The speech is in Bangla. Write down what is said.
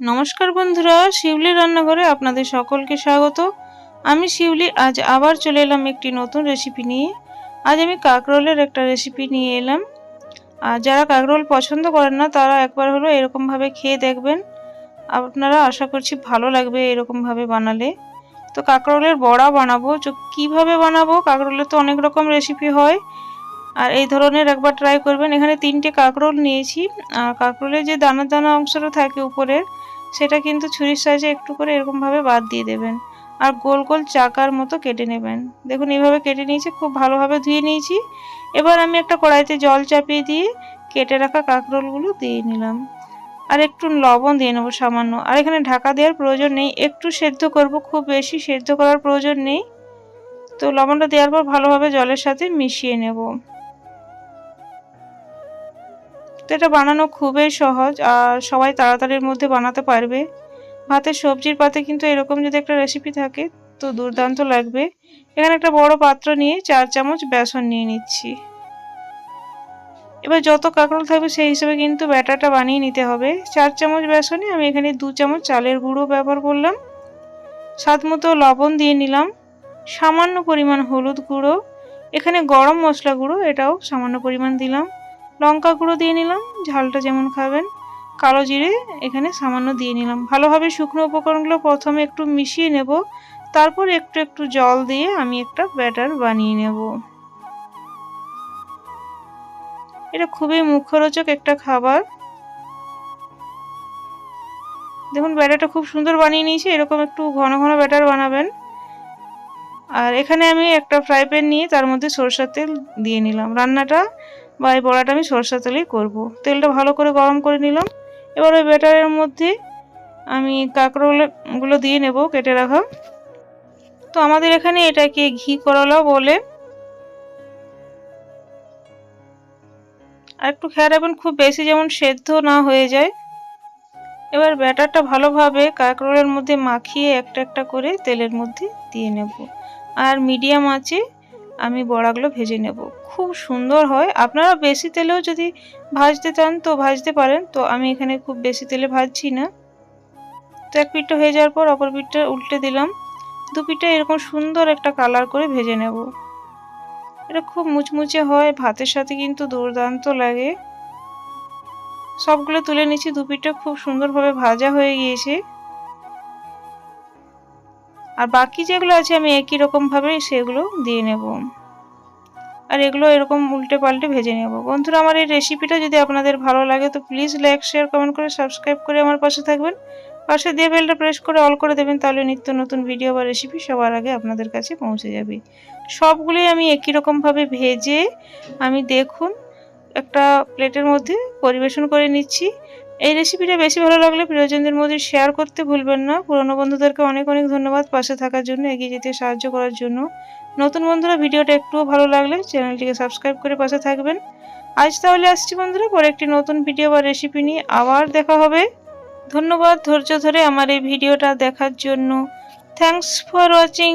নমস্কার বন্ধুরা, শিউলি রান্নাঘরে আপনাদের সকলকে স্বাগত। আমি শিউলি, আজ আবার চলে এলাম একটি নতুন রেসিপি নিয়ে। আজ আমি কাকরোলের একটা রেসিপি নিয়ে এলাম। আর যারা কাকরোল পছন্দ করেন না, তারা একবার হলো এরকমভাবে খেয়ে দেখবেন। আপনারা আশা করছি ভালো লাগবে এরকমভাবে বানালে। তো কাকরোলের বড়া বানাবো। তো কীভাবে বানাবো? কাকরোলের তো অনেক রকম রেসিপি হয়। আর এই ধরনের একবার ট্রাই করবেন। এখানে তিনটে কাকরোল নিয়েছি। আর কাকরোলের যে দানা দানা অংশটা থাকে উপরের সেটা কিন্তু ছুরির সাহায্যে একটু করে এরকমভাবে বাদ দিয়ে দেবেন। আর গোল গোল চাকার মতো কেটে নেবেন। দেখুন, এইভাবে কেটে নিয়েছি, খুব ভালোভাবে ধুয়ে নিয়েছি। এবার আমি একটা কড়াইতে জল চাপিয়ে দিয়ে কেটে রাখা কাঁকরোলগুলো দিয়ে নিলাম। আর একটু লবণ দিয়ে নেব সামান্য। আর এখানে ঢাকা দেওয়ার প্রয়োজন নেই। একটু সেদ্ধ করব, খুব বেশি সেদ্ধ করার প্রয়োজন নেই। তো লবণটা দেওয়ার পর ভালোভাবে জলের সাথে মিশিয়ে নেব। এটা বানানো খুবই সহজ, আর সবাই তাড়াতাড়ির মধ্যে বানাতে পারবে। ভাতের সবজির পাতে কিন্তু এরকম যদি একটা রেসিপি থাকে, তো দুর্দান্ত লাগবে। এখানে একটা বড় পাত্র নিয়ে চার চামচ বেসন নিয়ে নিচ্ছি। এবার যত কাঁকরোল থাকবে সেই হিসেবে কিন্তু ব্যাটারটা বানিয়ে নিতে হবে। চার চামচ বেসনে আমি এখানে দু চামচ চালের গুঁড়ো ব্যবহার করলাম। স্বাদ মতো লবণ দিয়ে নিলাম। সামান্য পরিমাণ হলুদ গুঁড়ো। এখানে গরম মশলা গুঁড়ো, এটাও সামান্য পরিমাণ দিলাম। লঙ্কা গুঁড়ো দিয়ে নিলাম, ঝালটা যেমন খাবেন। কালো জিরে এখানে সামান্য দিয়ে নিলাম। ভালোভাবে শুকনো উপকরণগুলো প্রথমে একটু মিশিয়ে নেব, তারপর একটু একটু জল দিয়ে আমি একটা ব্যাটার বানিয়ে নেব। এটা খুবই মুখরোচক একটা খাবার। দেখুন, ব্যাটারটা খুব সুন্দর বানিয়ে নিয়েছি, এরকম একটু ঘন ঘন ব্যাটার বানাবেন। আর এখানে আমি একটা ফ্রাই প্যান নিয়ে তার মধ্যে সরষের তেল দিয়ে নিলাম। রান্নাটা বা এই বড়াটা আমি সরষা তেলেই করব। তেলটা ভালো করে গরম করে নিলাম। এবার ওই ব্যাটারের মধ্যে আমি কাঁকরোলগুলো দিয়ে নেব কেটে রাখা। তো আমাদের এখানে এটাকে ঘি করলা বলে। আর একটু খেয়াল রাখবেন, খুব বেশি যেমন সেদ্ধ না হয়ে যায়। এবার ব্যাটারটা ভালোভাবে কাঁকরোলের মধ্যে মাখিয়ে একটা একটা করে তেলের মধ্যে দিয়ে নেব। আর মিডিয়াম আছে আমি বড়াগুলো ভেজে নেব। খুব সুন্দর হয়। আপনারা বেশি তেলেও যদি ভাজতে চান তো ভাজতে পারেন। তো আমি এখানে খুব বেশি তেলে ভাজছি না। তো এক পিঠটা হয়ে যাওয়ার পর অপর পিঠটা উল্টে দিলাম। দু পিঠটা এরকম সুন্দর একটা কালার করে ভেজে নেব। এটা খুব মুচমুচে হয়। ভাতের সাথে কিন্তু দুর্দান্ত লাগে। সবগুলো তুলে নিচ্ছি। দু পিঠটা খুব সুন্দরভাবে ভাজা হয়ে গিয়েছে। আর বাকি যেগুলো আছে আমি একই রকমভাবে সেগুলো দিয়ে নেব। আর এগুলো এরকম উল্টে পাল্টে ভেজে নেব। বন্ধুরা, আমার এই রেসিপিটা যদি আপনাদের ভালো লাগে, তো প্লিজ লাইক শেয়ার কমেন্ট করে সাবস্ক্রাইব করে আমার পাশে থাকবেন। পাশে দিয়ে বেলটা প্রেস করে অল করে দেবেন, তাহলে নিত্য নতুন ভিডিও বা রেসিপি সবার আগে আপনাদের কাছে পৌঁছে যাবে। সবগুলোই আমি একই রকমভাবে ভেজে আমি দেখুন একটা প্লেটের মধ্যে পরিবেশন করে নিচ্ছি। এই রেসিপিটা বেশি ভালো লাগলে প্রিয়জনদের মধ্যে শেয়ার করতে ভুলবেন না। পুরনো বন্ধুদেরকে অনেক অনেক ধন্যবাদ পাশে থাকার জন্য, এগিয়ে যেতে সাহায্য করার জন্য। নতুন বন্ধুরা ভিডিওটা একটুও ভালো লাগলে চ্যানেলটিকে সাবস্ক্রাইব করে পাশে থাকবেন। আজ তাহলে আসছি বন্ধুরা, পরে একটি নতুন ভিডিও বা রেসিপি নিয়ে আবার দেখা হবে। ধন্যবাদ, ধৈর্য ধরে আমার এই ভিডিওটা দেখার জন্য। Thanks for watching